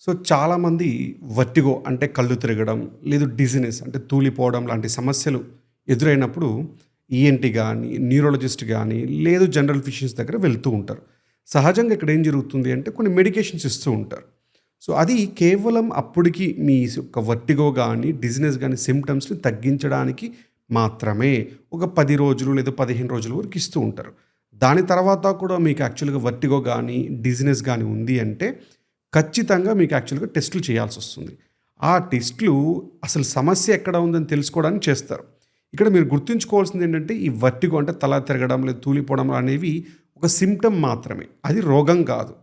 So చాలామంది vertigo అంటే కళ్ళు తిరగడం లేదు డిజినెస్ అంటే తూలిపోవడం లాంటి సమస్యలు ఎదురైనప్పుడు ఈఎన్టీ కానీ న్యూరాలజిస్ట్ కానీ లేదు జనరల్ ఫిషియన్స్ దగ్గర వెళ్తూ ఉంటారు. సహజంగా ఇక్కడ ఏం జరుగుతుంది అంటే కొన్ని మెడికేషన్స్ ఇస్తూ ఉంటారు. సో అది కేవలం అప్పటికి మీ యొక్క వర్టిగో కానీ డిజినెస్ కానీ సిమ్టమ్స్ని తగ్గించడానికి మాత్రమే ఒక పది రోజులు లేదా పదిహేను రోజుల వరకు ఇస్తూ ఉంటారు. దాని తర్వాత కూడా మీకు యాక్చువల్గా వర్టిగో కానీ డిజినెస్ కానీ ఉంది అంటే ఖచ్చితంగా మీకు యాక్చువల్గా టెస్టులు చేయాల్సి వస్తుంది. ఆ టెస్టులు అసలు సమస్య ఎక్కడ ఉందని తెలుసుకోవడానికి చేస్తారు. ఇక్కడ మీరు గుర్తుంచుకోవాల్సింది ఏంటంటే ఈ వర్టిగో అంటే తల తిరగడం లేదు తూలిపోవడం అనేవి ఒక సిమ్టమ్ మాత్రమే. అది రోగం కాదు.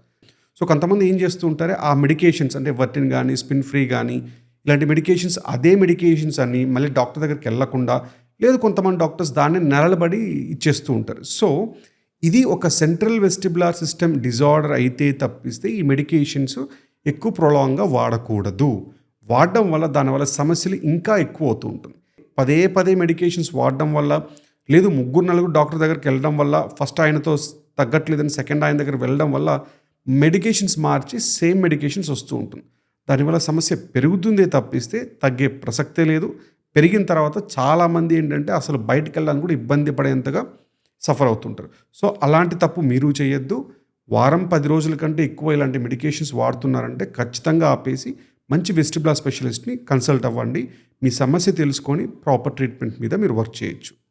సో కొంతమంది ఏం చేస్తూ ఉంటారు ఆ మెడికేషన్స్ అంటే వర్టిన్ కానీ స్పిన్ ఫ్రీ కానీ ఇలాంటి మెడికేషన్స్ అదే మెడికేషన్స్ అని మళ్ళీ డాక్టర్ దగ్గరికి వెళ్ళకుండా లేదు కొంతమంది డాక్టర్స్ దాన్ని నెలలబడి ఇచ్చేస్తూ ఉంటారు. సో ఇది ఒక సెంట్రల్ వెస్టిబులార్ సిస్టమ్ డిజార్డర్ అయితే తప్పిస్తే ఈ మెడికేషన్స్ ఎక్కువ ప్రొలాంగ్గా వాడకూడదు. వాడడం వల్ల దానివల్ల సమస్యలు ఇంకా ఎక్కువ అవుతూ ఉంటుంది. పదే పదే మెడికేషన్స్ వాడడం వల్ల లేదు ముగ్గురు నలుగురు డాక్టర్ దగ్గరికి వెళ్ళడం వల్ల ఫస్ట్ ఆయనతో తగ్గట్లేదని సెకండ్ ఆయన దగ్గర వెళ్ళడం వల్ల మెడికేషన్స్ మార్చి సేమ్ మెడికేషన్స్ వస్తూ ఉంటుంది. దానివల్ల సమస్య పెరుగుతుందే తప్పిస్తే తగ్గే ప్రసక్తే లేదు. పెరిగిన తర్వాత చాలామంది ఏంటంటే అసలు బయటకు వెళ్ళడానికి కూడా ఇబ్బంది పడేంతగా సఫర్ అవుతుంటారు. సో అలాంటి తప్పు మీరు చేయొద్దు. వారం పది రోజుల కంటే ఎక్కువ ఇలాంటి మెడికేషన్స్ వాడుతున్నారంటే ఖచ్చితంగా ఆపేసి మంచి వెస్టిబ్లా స్పెషలిస్ట్ని కన్సల్ట్ అవ్వండి. మీ సమస్య తెలుసుకొని ప్రాపర్ ట్రీట్మెంట్ మీద మీరు వర్క్ చేయొచ్చు.